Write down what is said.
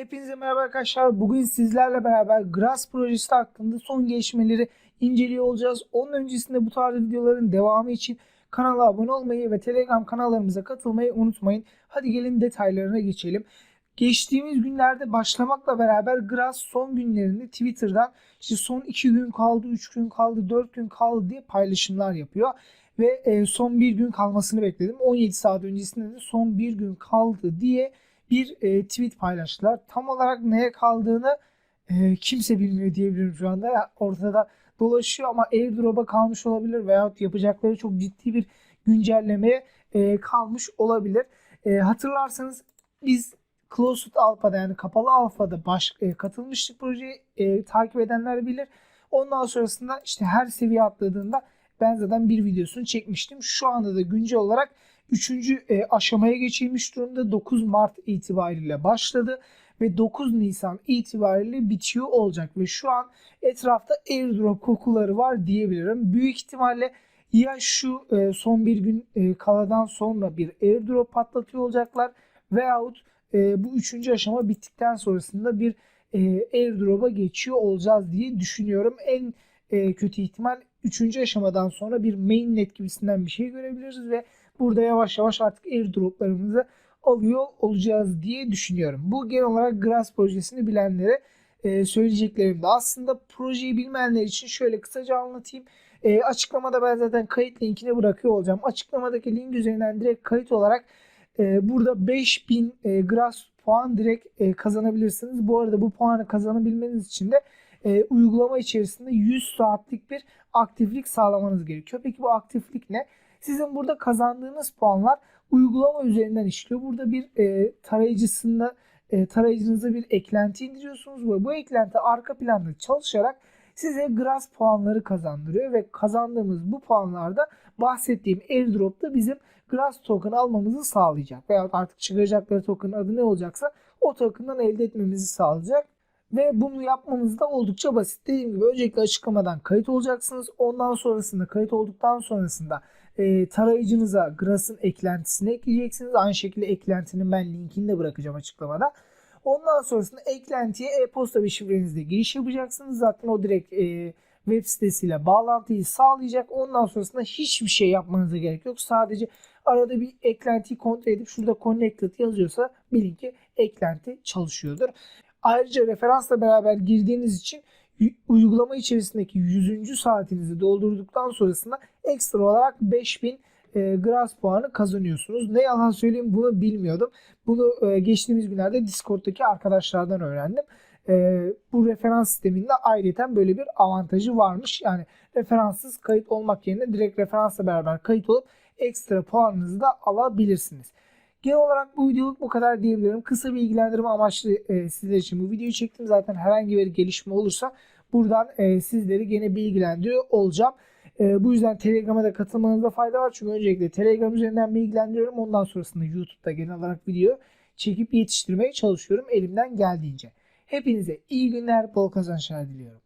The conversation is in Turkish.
Hepinize merhaba arkadaşlar. Bugün sizlerle beraber Grass projesi hakkında son gelişmeleri inceliyor olacağız. Onun öncesinde bu tarz videoların devamı için kanala abone olmayı ve Telegram kanallarımıza katılmayı unutmayın. Hadi gelin detaylarına geçelim. Geçtiğimiz günlerde başlamakla beraber Grass son günlerinde Twitter'dan işte son 2 gün kaldı, 3 gün kaldı, 4 gün kaldı diye paylaşımlar yapıyor. Ve e, son bir gün kalmasını bekledim. 17 saat öncesinde de son bir gün kaldı diye bir e, tweet paylaştılar. Tam olarak neye kaldığını e, kimse bilmiyor diyebilirim şu anda. Ortada dolaşıyor ama airdrop'a kalmış olabilir veyahut yapacakları çok ciddi bir güncellemeye e, kalmış olabilir. E, hatırlarsanız biz Closed Alpha'da yani kapalı alfada baş, e, katılmıştık projeye e, takip edenler bilir. Ondan sonrasında işte her seviye atladığında ben zaten bir videosunu çekmiştim. Şu anda da güncel olarak 3. E, aşamaya geçilmiş durumda 9 Mart itibariyle başladı ve 9 Nisan itibariyle bitiyor olacak ve şu an etrafta airdrop kokuları var diyebilirim. Büyük ihtimalle ya şu e, son bir gün e, kaladan sonra bir airdrop patlatıyor olacaklar veyahut e, bu üçüncü aşama bittikten sonrasında bir e, airdrop'a geçiyor olacağız diye düşünüyorum. En e, kötü ihtimal üçüncü aşamadan sonra bir mainnet gibisinden bir şey görebiliriz ve burada yavaş yavaş artık airdroplarımızı alıyor olacağız diye düşünüyorum. Bu genel olarak Grass projesini bilenlere e, söyleyeceklerim de. Aslında projeyi bilmeyenler için şöyle kısaca anlatayım. E, açıklamada ben zaten kayıt linkini bırakıyor olacağım. Açıklamadaki link üzerinden direkt kayıt olarak e, burada 5000 e, Grass puan direkt e, kazanabilirsiniz. Bu arada bu puanı kazanabilmeniz için de e, uygulama içerisinde 100 saatlik bir aktiflik sağlamanız gerekiyor. Peki bu aktiflik ne? Sizin burada kazandığınız puanlar uygulama üzerinden işliyor. Burada bir e, tarayıcısında e, tarayıcınıza bir eklenti indiriyorsunuz ve bu eklenti arka planda çalışarak size Grass puanları kazandırıyor ve kazandığımız bu puanlarda bahsettiğim airdrop'ta bizim Grass token almamızı sağlayacak. Veya artık çıkaracakları token'ın adı ne olacaksa o token'dan elde etmemizi sağlayacak. Ve bunu yapmanız da oldukça basit. Dediğim gibi öncelikle açıklamadan kayıt olacaksınız. Ondan sonrasında kayıt olduktan sonrasında e, tarayıcınıza Grass'ın eklentisini ekleyeceksiniz. Aynı şekilde eklentinin ben linkini de bırakacağım açıklamada. Ondan sonrasında eklentiye e-posta ve şifrenizle giriş yapacaksınız. Zaten o direkt e, web sitesiyle bağlantıyı sağlayacak. Ondan sonrasında hiçbir şey yapmanıza gerek yok. Sadece arada bir eklentiyi kontrol edip şurada connected yazıyorsa bilin ki eklenti çalışıyordur. Ayrıca referansla beraber girdiğiniz için uygulama içerisindeki 100. saatinizi doldurduktan sonrasında ekstra olarak 5000 e, Grass puanı kazanıyorsunuz. Ne yalan söyleyeyim bunu bilmiyordum. Bunu e, geçtiğimiz günlerde Discord'daki arkadaşlardan öğrendim. E, bu referans sisteminde ayrıca böyle bir avantajı varmış. Yani referanssız kayıt olmak yerine direkt referansla beraber kayıt olup ekstra puanınızı da alabilirsiniz. Genel olarak bu videoluk bu kadar diyebilirim. Kısa bilgilendirme amaçlı e, sizler için bu videoyu çektim. Zaten herhangi bir gelişme olursa buradan e, sizleri gene bilgilendiriyor olacağım. E, bu yüzden Telegram'a da katılmanızda fayda var. Çünkü öncelikle Telegram üzerinden bilgilendiriyorum. Ondan sonrasında YouTube'da genel olarak video çekip yetiştirmeye çalışıyorum elimden geldiğince. Hepinize iyi günler, bol kazançlar diliyorum.